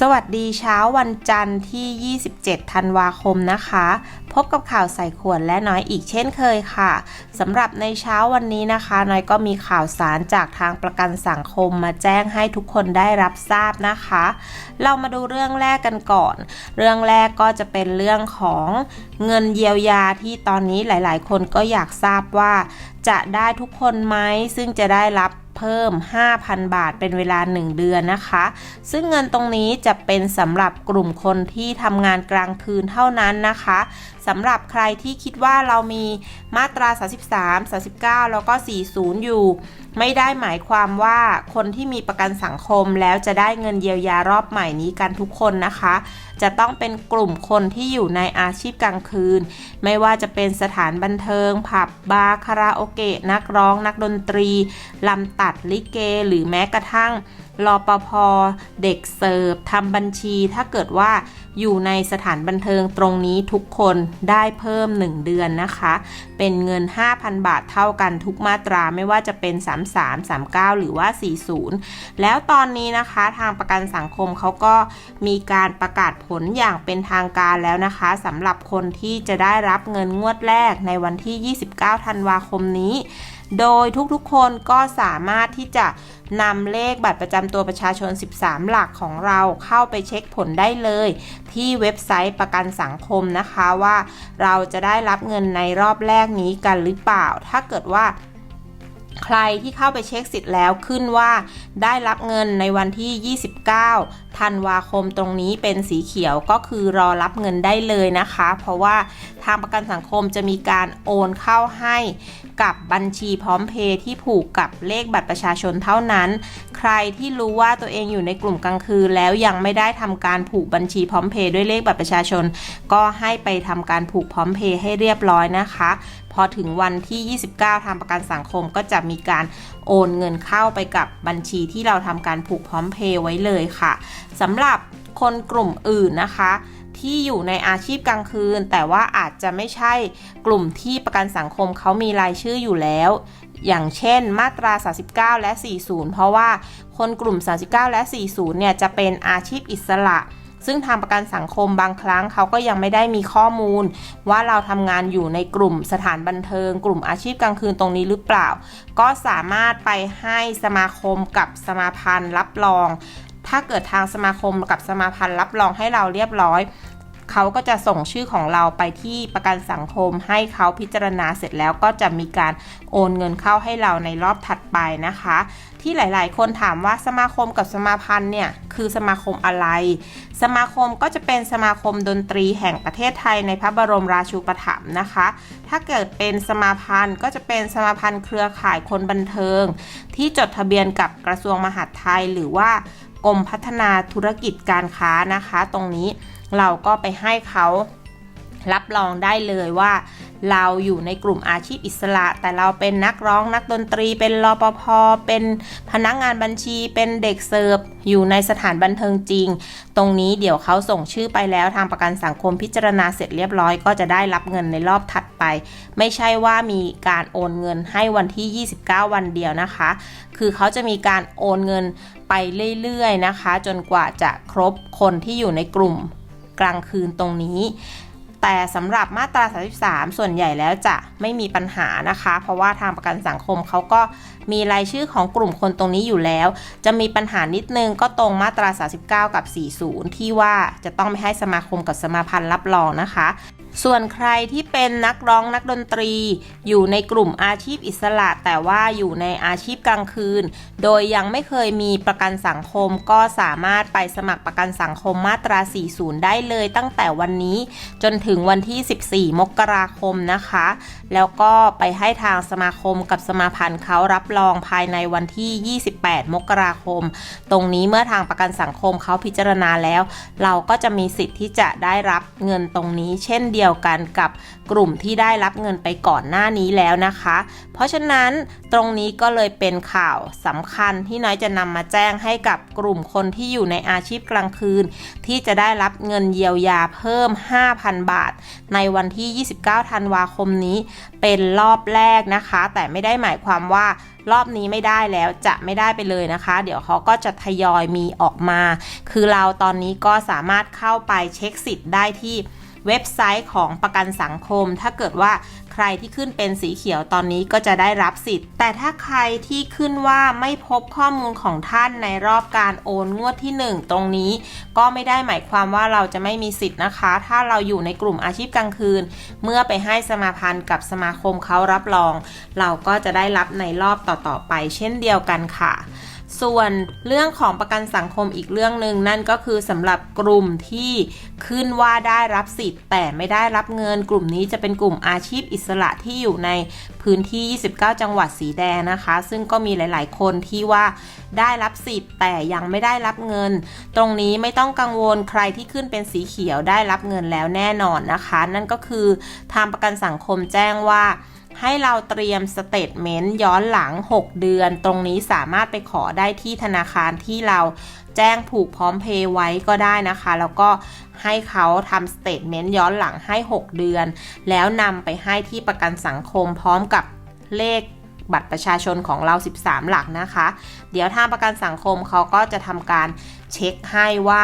สวัสดีเช้าวันจันทร์ที่ 27 ธันวาคมนะคะ พบกับข่าวใส่ขวดและน้อยอีกเช่นเคยค่ะสำหรับในเช้าวันนี้นะคะ น้อยก็มีข่าวสารจากทางประกันสังคมมาแจ้งให้ทุกคนได้รับทราบนะคะ เรามาดูเรื่องแรกกันก่อน เรื่องแรกก็จะเป็นเรื่องของเงินเยียวยาที่ตอนนี้หลาย ๆ คนก็อยากทราบว่า จะได้ทุกคนไหมซึ่งจะได้รับ เพิ่ม 5,000 บาทเป็นเวลา 1 เดือนนะคะ ซึ่งเงินตรงนี้จะเป็นสำหรับกลุ่มคนที่ทำงานกลางคืนเท่านั้นนะคะสำหรับใครที่คิดว่าเรามีมาตรา 33 39 แล้วก็ 40 อยู่ ไม่ได้หมายความว่าคนที่มีประกันสังคมแล้วจะได้เงินเยียวยารอบใหม่นี้กันทุกคนนะคะ จะต้องเป็นกลุ่มคนที่อยู่ในอาชีพกลางคืน ไม่ว่าจะเป็นสถานบันเทิง ผับบาร์คาราโอเกะ นักร้อง นักดนตรีลำตัดลิเก หรือแม้กระทั่งรอปภเด็กเสิร์ฟทำบัญชีถ้าเกิดว่า อยู่ในสถานบันเทิงตรงนี้ทุกคนได้เพิ่ม 1 เดือนนะคะ เป็นเงิน 5,000 บาทเท่ากันทุกมาตราไม่ว่าจะเป็น 33 39 หรือว่า 40 แล้วตอนนี้นะคะทางประกันสังคมเขาก็มีการประกาศผลอย่างเป็นทางการแล้วนะคะสำหรับคนที่จะได้รับเงินงวดแรกในวันที่ 29 ธันวาคมนี้ โดยทุกๆคนก็สามารถที่จะนำเลขบัตรประจำตัวประชาชน 13 หลักของเราเข้าไปเช็คผลได้เลย ที่เว็บไซต์ประกันสังคมนะคะว่าเราจะได้รับเงินในรอบแรกนี้กันหรือเปล่า ถ้าเกิดว่าใครที่เข้าไปเช็คสิทธิ์แล้วขึ้นว่าได้รับเงินในวันที่ 29 ธันวาคมตรงนี้เป็นสีเขียวก็คือรอรับเงินได้เลยนะคะ เพราะว่าทางประกันสังคมจะมีการโอนเข้าให้กับบัญชีพร้อมเพย์ที่ผูกกับเลขบัตรประชาชนเท่านั้น ใครที่รู้ว่าตัวเองอยู่ในกลุ่มกลางคืน แล้วยังไม่ได้ทำการผูกบัญชีพร้อมเพย์ด้วยเลขบัตรประชาชน ก็ให้ไปทำการผูกพร้อมเพย์ให้เรียบร้อยนะคะ พอถึงวันที่ 29 ทางประกันสังคมก็จะมีการโอนเงินเข้าไปกับบัญชีที่เราทำการผูกพร้อมเพย์ไว้เลยค่ะสำหรับคนกลุ่มอื่นนะคะ ที่อยู่ในอาชีพกลางคืน แต่ว่าอาจจะไม่ใช่กลุ่มที่ประกันสังคมเขามีรายชื่ออยู่แล้ว อย่างเช่นมาตรา 39 และ 40 เพราะว่าคนกลุ่ม 39 และ 40 เนี่ยจะเป็นอาชีพอิสระซึ่งทางประกันสังคมบางครั้งเขาก็ยังไม่ได้มีข้อมูล ว่าเราทำงานอยู่ในกลุ่มสถานบันเทิง กลุ่มอาชีพกลางคืนตรงนี้หรือเปล่า ก็สามารถไปให้สมาคมกับสมาพันธ์รับรอง ถ้าเกิดทางสมาคมกับสมาพันธ์รับรองให้เราเรียบร้อย เขาก็จะส่งชื่อของเราไปที่ประกันสังคม ให้เขาพิจารณาเสร็จแล้วก็จะมีการโอนเงินเข้าให้เราในรอบถัดไปนะคะ ที่หลาย ๆ คนถามว่าสมาคมกับสมาพันธ์เนี่ยคือสมาคมอะไร สมาคมก็จะเป็นสมาคมดนตรีแห่งประเทศไทยในพระบรมราชูปถัมภ์นะคะ ถ้าเกิดเป็นสมาพันธ์ก็จะเป็นสมาพันธ์เครือข่ายคนบันเทิง ที่จดทะเบียนกับกระทรวงมหาดไทยหรือว่า กรมพัฒนาธุรกิจการค้านะคะ ตรงนี้เราก็ไปให้เขารับรองได้เลยว่าเราอยู่ในกลุ่มอาชีพอิสระ แต่เราเป็นนักร้องนักดนตรี เป็นรปภเป็นพนักงงานบัญชีเป็นเด็กเสิร์ฟอยู่ในสถานบันเทิงจริง ตรงนี้เดี๋ยวเขาส่งชื่อไปแล้วทางประกันสังคมพิจารณาเสร็จเรียบร้อยก็จะได้รับเงินในรอบถัดไป ไม่ใช่ว่ามีการโอนเงินให้วันที่ 29 วันเดียวนะคะ คือเขาจะมีการโอนเงินไปเรื่อยๆนะคะ จนกว่าจะครบคนที่อยู่ในกลุ่มกลางคืนตรงนี้ แต่สำหรับมาตรา 33 ส่วนใหญ่แล้วจะไม่มีปัญหานะคะ เพราะว่าทางประกันสังคมเขาก็มีรายชื่อของกลุ่มคนตรงนี้อยู่แล้ว จะมีปัญหานิดนึงก็ตรงมาตรา 39 กับ 40 ที่ว่าจะต้องไม่ให้สมาคมกับสมาพันธ์รับรองนะคะ ส่วนใครที่เป็นนักร้องนักดนตรี อยู่ในกลุ่มอาชีพอิสระ แต่ว่าอยู่ในอาชีพกลางคืน โดยยังไม่เคยมีประกันสังคมก็สามารถไปสมัครประกันสังคมมาตรา 40 ได้เลยตั้งแต่วันนี้จนถึงวันที่ 14 มกราคมนะคะ แล้วก็ไปให้ทางสมาคมกับสมาพันธ์เขารับรองภายในวันที่ 28 มกราคม ตรงนี้เมื่อทางประกันสังคมเขาพิจารณาแล้ว เราก็จะมีสิทธิ์ที่จะได้รับเงินตรงนี้ เช่นเดียวดียวกันกับกลุ่มที่ได้รับเงินไปก่อนหน้านี้แล้วนะคะ เพราะฉะนั้นตรงนี้ก็เลยเป็นข่าวสำคัญที่น้อยจะนำมาแจ้งให้กับกลุ่มคนที่อยู่ในอาชีพกลางคืน ที่จะได้รับเงินเยียวยาเพิ่ม 5,000 บาท ในวันที่ 29 ธันวาคมนี้ เป็นรอบแรกนะคะ แต่ไม่ได้หมายความว่ารอบนี้ไม่ได้แล้วจะไม่ได้ไปเลยนะคะ เดี๋ยวเขาก็จะทยอยมีออกมา คือเราตอนนี้ก็สามารถเข้าไปเช็คสิทธิ์ได้ที่ เว็บไซต์ของประกันสังคม ถ้าเกิดว่าใครที่ขึ้นเป็นสีเขียวตอนนี้ก็จะได้รับสิทธิ์ แต่ถ้าใครที่ขึ้นว่าไม่พบข้อมูลของท่านในรอบการโอนงวดที่ 1 ตรงนี้ ก็ไม่ได้หมายความว่าเราจะไม่มีสิทธิ์นะคะ ถ้าเราอยู่ในกลุ่มอาชีพกลางคืน เมื่อไปให้สมาพันธ์กับสมาคมเขารับรอง เราก็จะได้รับในรอบต่อๆไป เช่นเดียวกันค่ะ ส่วนเรื่องของประกันสังคมอีกเรื่องหนึ่งนั่นก็คือสำหรับกลุ่มที่ขึ้นว่าได้รับสิทธิ์ แต่ไม่ได้รับเงิน กลุ่มนี้จะเป็นกลุ่มอาชีพอิสระที่อยู่ในพื้นที่ 29 จังหวัดสีแดงนะคะ ซึ่งก็มีหลาย ๆ คนที่ว่าได้รับสิทธิ์ แต่ยังไม่ได้รับเงิน ตรงนี้ไม่ต้องกังวลใครที่ขึ้นเป็นสีเขียวได้รับเงินแล้วแน่นอนนะคะ นั่นก็คือทางประกันสังคมแจ้งว่า ให้เราเตรียมสเตทเมนต์ย้อนหลัง 6 เดือน ตรงนี้สามารถไปขอได้ที่ธนาคารที่เราแจ้งผูกพร้อมเพย์ไว้ก็ได้นะคะ แล้วก็ให้เขาทำสเตทเมนต์ย้อนหลังให้ 6 เดือน แล้วนำไปให้ที่ประกันสังคมพร้อมกับเลขบัตรประชาชนของเรา 13 หลักนะคะ เดี๋ยวทางประกันสังคมเขาก็จะทำการเช็คให้ว่า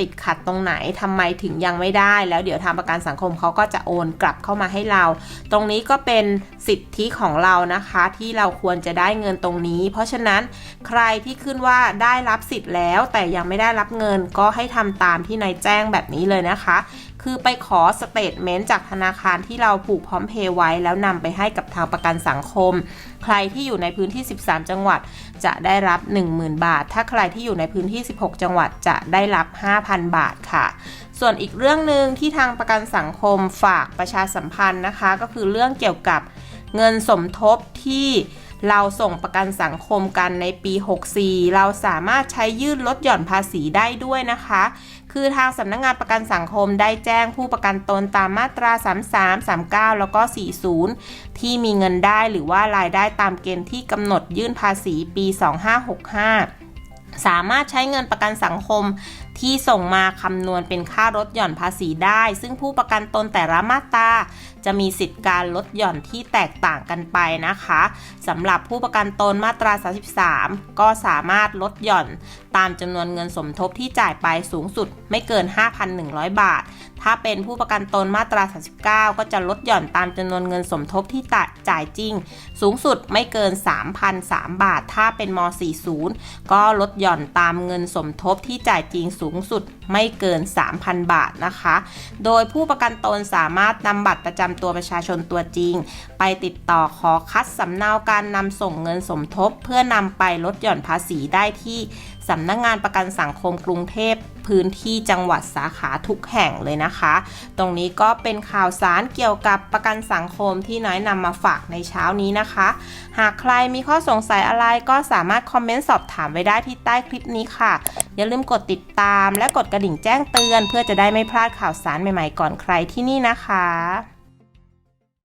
ติดขัดตรงไหนทำไมถึงยังไม่ได้ แล้วเดี๋ยวทางประกันสังคมเขาก็จะโอนกลับเข้ามาให้เรา ตรงนี้ก็เป็นสิทธิของเรานะคะ ที่เราควรจะได้เงินตรงนี้ เพราะฉะนั้นใครที่ขึ้นว่าได้รับสิทธิ์แล้ว แต่ยังไม่ได้รับเงินก็ให้ทำตามที่นายแจ้งแบบนี้เลยนะคะ คือไปขอสเตทเมนต์จากธนาคารที่เราผูกพร้อมเพย์ไว้ แล้วนำไปให้กับทางประกันสังคม ใครที่อยู่ในพื้นที่ 13 จังหวัดจะได้รับ 10,000 บาท ถ้าใครที่อยู่ในพื้นที่ 16 จังหวัดจะได้รับ 5,000 บาทค่ะ ส่วนอีกเรื่องหนึ่งที่ทางประกันสังคมฝากประชาสัมพันธ์นะคะ ก็คือเรื่องเกี่ยวกับเงินสมทบที่เราส่งประกันสังคมกันในปี 64 เราสามารถใช้ยื่นลดหย่อนภาษีได้ด้วยนะคะ คือทางสำนักงงานประกันสังคมได้แจ้งผู้ประกันตนตามมาตรา 33 39 แล้วก็ 40 ที่มีเงินได้หรือว่ารายได้ตามเกณฑ์ที่กำหนดยื่นภาษีปี 2565สามารถใช้เงินประกันสังคม ที่ส่งมาคำนวณเป็นค่าลดหย่อนภาษีได้ ซึ่งผู้ประกันตนแต่ละมาตราจะมีสิทธิการลดหย่อนที่แตกต่างกันไปนะคะสำหรับผู้ประกันตนมาตรา 33 ก็สามารถลดหย่อนตามจำนวนเงินสมทบที่จ่ายไปสูงสุดไม่เกิน 5,100 บาท ถ้าเป็นผู้ประกันตนมาตรา 39 ก็จะลดหย่อนตามจำนวนเงินสมทบที่จ่ายจริง สูงสุดไม่เกิน 3,003 บาท ถ้าเป็นม 40 ก็ลดหย่อนตามเงินสมทบที่จ่ายจริงสูงสุดไม่เกิน 3,000 บาทนะคะ โดยผู้ประกันตนสามารถนำบัตรประจำตัวประชาชนตัวจริง ไปติดต่อขอคัดสำเนาการนำส่งเงินสมทบ เพื่อนำไปลดหย่อนภาษีได้ที่ สำนักงงานประกันสังคมกรุงเทพพื้นที่จังหวัดสาขาทุกแห่งเลยนะคะ ตรงนี้ก็เป็นข่าวสารเกี่ยวกับประกันสังคมที่น้อยนำมาฝากในเช้านี้นะคะ หากใครมีข้อสงสัยอะไรก็สามารถคอมเมนต์สอบถามไว้ได้ที่ใต้คลิปนี้ค่ะ อย่าลืมกดติดตามและกดกระดิ่งแจ้งเตือน เพื่อจะได้ไม่พลาดข่าวสารใหม่ๆก่อนใครที่นี่นะคะ